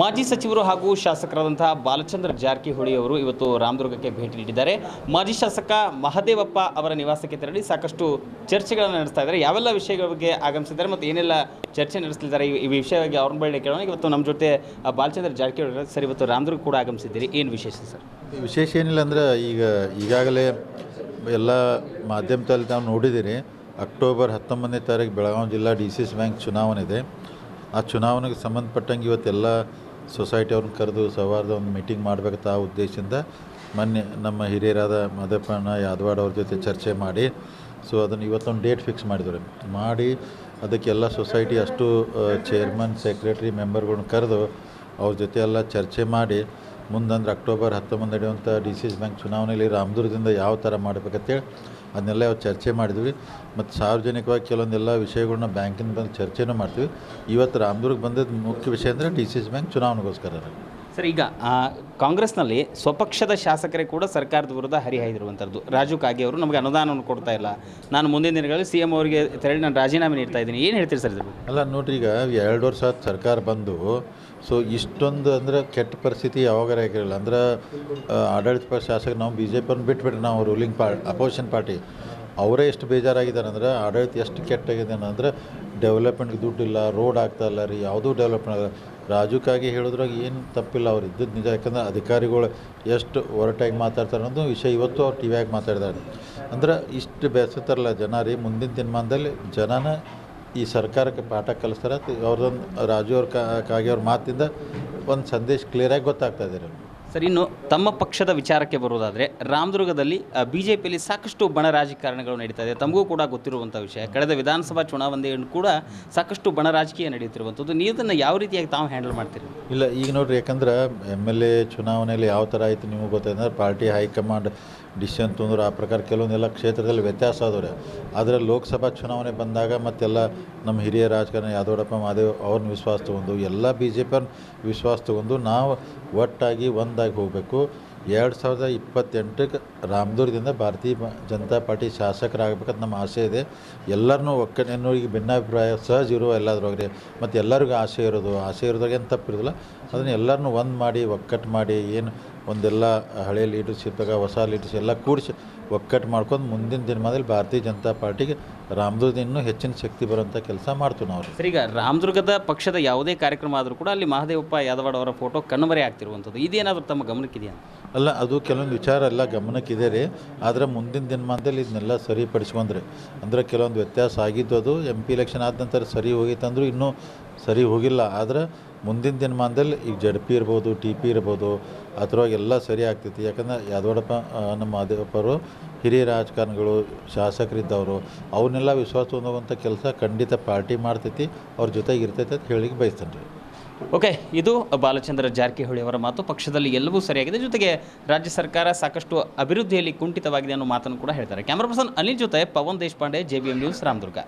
ಮಾಜಿ ಸಚಿವರು ಹಾಗೂ ಶಾಸಕರಾದಂತಹ ಬಾಲಚಂದ್ರ ಜಾರಕಿಹೊಳಿ ಅವರು ಇವತ್ತು ರಾಮದುರ್ಗಕ್ಕೆ ಭೇಟಿ ನೀಡಿದ್ದಾರೆ. ಮಾಜಿ ಶಾಸಕ ಮಹದೇವಪ್ಪ ಅವರ ನಿವಾಸಕ್ಕೆ ತೆರಳಿ ಸಾಕಷ್ಟು ಚರ್ಚೆಗಳನ್ನು ನಡೆಸ್ತಾ ಇದ್ದಾರೆ. ಯಾವೆಲ್ಲ ವಿಷಯಗಳ ಬಗ್ಗೆ ಆಗಮಿಸಿದ್ದಾರೆ ಮತ್ತು ಏನೆಲ್ಲ ಚರ್ಚೆ ನಡೆಸಲಿದ್ದಾರೆ ಈ ವಿಷಯವಾಗಿ ಅವ್ರನ್ನ ಬಳಿ ಕೇಳೋಣ. ಇವತ್ತು ನಮ್ಮ ಜೊತೆ ಬಾಲಚಂದ್ರ ಜಾರಕಿಹೊಳಿ ಸರ್, ಇವತ್ತು ರಾಮದುರ್ಗ ಕೂಡ ಆಗಮಿಸಿದ್ದೀರಿ. ಏನು ವಿಶೇಷ ಸರ್? ವಿಶೇಷ ಏನಿಲ್ಲ ಅಂದ್ರೆ ಈಗ, ಈಗಾಗಲೇ ಎಲ್ಲ ಮಾಧ್ಯಮದಲ್ಲಿ ನಾವು ನೋಡಿದ್ದೀರಿ. ಅಕ್ಟೋಬರ್ ಹತ್ತೊಂಬತ್ತನೇ ತಾರೀಕು ಬೆಳಗಾವಿ ಜಿಲ್ಲಾ ಡಿ ಬ್ಯಾಂಕ್ ಚುನಾವಣೆ ಇದೆ. ಆ ಚುನಾವಣೆಗೆ ಸಂಬಂಧಪಟ್ಟಂಗೆ ಇವತ್ತೆಲ್ಲ ಸೊಸೈಟಿ ಅವ್ರನ್ನ ಕರೆದು ಸೌಹಾರ್ದ ಒಂದು ಮೀಟಿಂಗ್ ಮಾಡಬೇಕಂತ ಆ ಉದ್ದೇಶದಿಂದ ಮೊನ್ನೆ ನಮ್ಮ ಹಿರಿಯರಾದ ಮದಪ್ಪಣ್ಣ ಯಾದವಾಡ ಅವ್ರ ಜೊತೆ ಚರ್ಚೆ ಮಾಡಿ ಸೊ ಅದನ್ನು ಇವತ್ತೊಂದು ಡೇಟ್ ಫಿಕ್ಸ್ ಮಾಡಿದ್ರು. ಮಾಡಿ ಅದಕ್ಕೆಲ್ಲ ಸೊಸೈಟಿ ಅಷ್ಟು ಚೇರ್ಮನ್ ಸೆಕ್ರೆಟ್ರಿ ಮೆಂಬರ್ಗಳ್ನ ಕರೆದು ಅವ್ರ ಜೊತೆ ಎಲ್ಲ ಚರ್ಚೆ ಮಾಡಿ ಮುಂದಂದ್ರೆ ಅಕ್ಟೋಬರ್ ಹತ್ತೊಂಬತ್ತು ನಡೆಯುವಂಥ ಡಿ ಸಿ ಎಸ್ ಬ್ಯಾಂಕ್ ಚುನಾವಣೆಯಲ್ಲಿ ರಾಮದುರ್ಗದಿಂದ ಯಾವ ಥರ ಮಾಡಬೇಕಂತೇಳಿ ಅದನ್ನೆಲ್ಲ ಇವತ್ತು ಚರ್ಚೆ ಮಾಡಿದ್ವಿ. ಮತ್ತು ಸಾರ್ವಜನಿಕವಾಗಿ ಕೆಲವೊಂದೆಲ್ಲ ವಿಷಯಗಳನ್ನ ಬ್ಯಾಂಕಿಂದ ಬಂದು ಚರ್ಚೆನೂ ಮಾಡ್ತೀವಿ. ಇವತ್ತು ರಾಮದುರ್ಗ ಬಂದದ್ದು ಮುಖ್ಯ ವಿಷಯ ಅಂದರೆ ಡಿ ಸಿ ಎಸ್ ಬ್ಯಾಂಕ್ ಚುನಾವಣೆಗೋಸ್ಕರ ಸರ್, ಈಗ ಕಾಂಗ್ರೆಸ್ನಲ್ಲಿ ಸ್ವಪಕ್ಷದ ಶಾಸಕರೇ ಕೂಡ ಸರ್ಕಾರದ ವಿರುದ್ಧ ಹರಿಹಾಯ್ದಿರುವಂಥದ್ದು. ರಾಜು ಕಾಗೆ ಅವರು ನಮಗೆ ಅನುದಾನವನ್ನು ಕೊಡ್ತಾ ಇಲ್ಲ. ನಾನು ಮುಂದಿನ ದಿನಗಳಲ್ಲಿ ಸಿ ಎಂ ಅವರಿಗೆ ತೆರಳಿ ನಾನು ರಾಜೀನಾಮೆ ನೀಡ್ತಾ ಇದ್ದೀನಿ. ಏನು ಹೇಳ್ತೀರಿ ಸರ್ ಇದು ಅಲ್ಲ, ನೋಡ್ರಿ, ಈಗ ಎರಡು ವರ್ಷ ಸರ್ಕಾರ ಬಂದು, ಸೊ ಇಷ್ಟೊಂದು ಅಂದ್ರೆ ಕೆಟ್ಟ ಪರಿಸ್ಥಿತಿ ಯಾವಾಗಾರ ಆಗಿರಲಿಲ್ಲ ಅಂದ್ರೆ ಆಡಳಿತ ಪಕ್ಷ ಶಾಸಕ ನಾವು ಬಿ ಜೆ ಪಿಯನ್ನು ಬಿಟ್ಬಿಟ್ರೆ ನಾವು ರೂಲಿಂಗ್ ಪಾರ್ಟ್ ಅಪೋಸಿಷನ್ ಪಾರ್ಟಿ ಅವರೇ ಎಷ್ಟು ಬೇಜಾರಾಗಿದ್ದಾರೆ ಅಂದ್ರೆ, ಆಡಳಿತ ಎಷ್ಟು ಕೆಟ್ಟಾಗಿದೆ ಅಂದರೆ ಡೆವಲಪ್ಮೆಂಟ್ಗೆ ದುಡ್ಡಿಲ್ಲ ರೋಡ್ ಆಗ್ತಾ ಇಲ್ಲ ರೀ, ಯಾವುದೂ ಡೆವಲಪ್ಮೆಂಟ್ ಆಗಲ್ಲ. ರಾಜುಕಾಗಿ ಹೇಳಿದ್ರಾಗ ಏನು ತಪ್ಪಿಲ್ಲ, ಅವ್ರು ಇದ್ದದ್ದು ನಿಜ. ಯಾಕಂದ್ರೆ ಅಧಿಕಾರಿಗಳು ಎಷ್ಟು ಒರಟಾಗಿ ಮಾತಾಡ್ತಾರೆ ಅನ್ನೋದು ವಿಷಯ ಇವತ್ತು ಅವ್ರು ಟಿ ವಿಯಾಗಿ ಮಾತಾಡಿದ್ದಾರೆ ಅಂದ್ರೆ ಇಷ್ಟು ಬೆಸತ್ತಾರಲ್ಲ ಜನ ರೀ, ಮುಂದಿನ ದಿನಮಾನದಲ್ಲಿ ಜನನ ಈ ಸರ್ಕಾರಕ್ಕೆ ಪಾಠ ಕಲಿಸ್ತಾರೆ. ಅವ್ರದ್ದೊಂದು ರಾಜು ಅವ್ರ ಕಾಗಿ ಅವ್ರ ಮಾತಿಂದ ಒಂದು ಸಂದೇಶ ಕ್ಲಿಯರಾಗಿ ಗೊತ್ತಾಗ್ತಾ ಇದೆ ರೀ ಸರ್, ಇನ್ನು ತಮ್ಮ ಪಕ್ಷದ ವಿಚಾರಕ್ಕೆ ಬರುವುದಾದರೆ ರಾಮದುರ್ಗದಲ್ಲಿ ಬಿ ಜೆ ಪಿಯಲ್ಲಿ ಸಾಕಷ್ಟು ಬಣ ರಾಜಕಾರಣಗಳು ನಡೀತಾ ಇದೆ. ತಮಗೂ ಕೂಡ ಗೊತ್ತಿರುವಂಥ ವಿಷಯ. ಕಳೆದ ವಿಧಾನಸಭಾ ಚುನಾವಣೆಯನ್ನು ಕೂಡ ಸಾಕಷ್ಟು ಬಣ ರಾಜಕೀಯ ನಡೆಯುತ್ತಿರುವಂಥದ್ದು ನೀವು ಇದನ್ನು ಯಾವ ರೀತಿಯಾಗಿ ತಾವು ಹ್ಯಾಂಡಲ್ ಮಾಡ್ತೀರಿ? ಇಲ್ಲ, ಈಗ ನೋಡ್ರಿ, ಯಾಕಂದ್ರೆ ಎಂ ಎಲ್ ಎ ಚುನಾವಣೆಯಲ್ಲಿ ಯಾವ ಥರ ಆಯಿತು ನಿಮಗೆ ಗೊತ್ತಾಯ್ತಂದ್ರೆ ಪಾರ್ಟಿ ಹೈಕಮಾಂಡ್ ಡಿಸಿಷನ್ ತೊಂದ್ರೆ, ಆ ಪ್ರಕಾರ ಕೆಲವೊಂದೆಲ್ಲ ಕ್ಷೇತ್ರದಲ್ಲಿ ವ್ಯತ್ಯಾಸ ಆದವ್ರೆ. ಆದರೆ ಲೋಕಸಭಾ ಚುನಾವಣೆ ಬಂದಾಗ ಮತ್ತೆಲ್ಲ ನಮ್ಮ ಹಿರಿಯ ರಾಜಕಾರಣ ಯಾದವಡಪ್ಪ ಮಾದೇವ್ ಅವ್ರನ್ನ ವಿಶ್ವಾಸ ತೊಗೊಂಡು, ಎಲ್ಲ ಬಿ ಜೆ ಪಿಯವ್ರನ್ನ ವಿಶ್ವಾಸ ತೊಗೊಂಡು ನಾವು ಒಟ್ಟಾಗಿ ಒಂದಾಗಿ ಹೋಗಬೇಕು. ಎರಡು ಸಾವಿರದ ಇಪ್ಪತ್ತೆಂಟಕ್ಕೆ ರಾಮದುರ್ಗದಿಂದ ಭಾರತೀಯ ಜನತಾ ಪಾರ್ಟಿ ಶಾಸಕರಾಗಬೇಕಂತ ನಮ್ಮ ಆಸೆ ಇದೆ. ಎಲ್ಲರನ್ನೂ ಈಗ ಭಿನ್ನಾಭಿಪ್ರಾಯ ಸಹಜ ಇರುವ ಎಲ್ಲದ್ರೊಳಗೆ ಮತ್ತು ಎಲ್ಲರಿಗೂ ಆಸೆ ಇರೋದು, ಆಸೆ ಇರೋದಾಗ ಏನು ತಪ್ಪಿರೋದಿಲ್ಲ. ಅದನ್ನು ಎಲ್ಲರನ್ನೂ ಒಂದು ಮಾಡಿ ಒಕ್ಕಟ್ಟು ಮಾಡಿ, ಏನು ಒಂದೆಲ್ಲ ಹಳೆಯ ಲೀಡರ್ಶಿಪ್ದಾಗ ಹೊಸ ಲೀಡರ್ಸ್ ಎಲ್ಲ ಕೂಡಿಸಿ ಒಕ್ಕಟ್ಟು ಮಾಡ್ಕೊಂಡು ಮುಂದಿನ ದಿನಮಾನದಲ್ಲಿ ಭಾರತೀಯ ಜನತಾ ಪಾರ್ಟಿಗೆ ರಾಮದುರ್ಗದ ಇನ್ನೂ ಹೆಚ್ಚಿನ ಶಕ್ತಿ ಬರುವಂಥ ಕೆಲಸ ಮಾಡ್ತೀವಿ ನಾವು ಸರ್ ಈಗ ರಾಮದುರ್ಗದ ಪಕ್ಷದ ಯಾವುದೇ ಕಾರ್ಯಕ್ರಮ ಆದರೂ ಕೂಡ ಅಲ್ಲಿ ಮಹದೇವಪ್ಪ ಯಾದವಾಡ ಅವರ ಫೋಟೋ ಕಣ್ಮರೆ ಆಗ್ತಿರುವಂಥದ್ದು. ಇದೇನಾದರೂ ತಮ್ಮ ಗಮನಕ್ಕಿದೆಯಾ ಅಲ್ಲ ಅದು ಕೆಲವೊಂದು ವಿಚಾರ ಎಲ್ಲ ಗಮನಕ್ಕಿದೆ ರೀ. ಆದರೆ ಮುಂದಿನ ದಿನಮಾನದಲ್ಲಿ ಇದನ್ನೆಲ್ಲ ಸರಿಪಡಿಸ್ಕೊಂಡ್ರೆ ಅಂದರೆ ಕೆಲವೊಂದು ವ್ಯತ್ಯಾಸ ಆಗಿದ್ದು ಅದು ಎಂ ಪಿ ಎಲೆಕ್ಷನ್ ಆದ ನಂತರ ಸರಿ ಹೋಗಿತ್ತಂದ್ರೂ ಇನ್ನೂ ಸರಿ ಹೋಗಿಲ್ಲ. ಆದರೆ ಮುಂದಿನ ದಿನಮಾನದಲ್ಲಿ ಈಗ ಜಡ್ ಪಿ ಇರ್ಬೋದು, ಟಿ ಪಿ ಇರ್ಬೋದು, ಅದ್ರೊಳಗೆ ಎಲ್ಲ ಸರಿ ಆಗ್ತೈತಿ. ಯಾಕಂದ್ರೆ ಯಾದವಡಪ್ಪ ನಮ್ಮ ಮಾದೇವಪ್ಪರು ಹಿರಿಯ ರಾಜಕಾರಣಿಗಳು, ಶಾಸಕರಿದ್ದವರು, ಅವನ್ನೆಲ್ಲ ವಿಶ್ವಾಸ ಹೊಂದುವಂಥ ಕೆಲಸ ಖಂಡಿತ ಪಾರ್ಟಿ ಮಾಡ್ತೈತಿ. ಅವ್ರ ಜೊತೆಗೆ ಇರ್ತೈತೆ ಅಂತ ಹೇಳಿಕ್ಕೆ ಬಯಸ್ತೇನೆ ರೀ. ಓಕೆ, ಇದು ಬಾಲಚಂದ್ರ ಜಾರಕಿಹೊಳಿ ಅವರ ಮಾತು. ಪಕ್ಷದಲ್ಲಿ ಎಲ್ಲವೂ ಸರಿಯಾಗಿದೆ. ಜೊತೆಗೆ ರಾಜ್ಯ ಸರ್ಕಾರ ಸಾಕಷ್ಟು ಅಭಿವೃದ್ಧಿಯಲ್ಲಿ ಕುಂಠಿತವಾಗಿದೆ ಅನ್ನೋ ಮಾತನ್ನು ಕೂಡ ಹೇಳ್ತಾರೆ. ಕ್ಯಾಮ್ರಾ ಪರ್ಸನ್ ಅನಿಲ್ ಜೊತೆ Pavan Deshpande, J B M news, Ramdurg.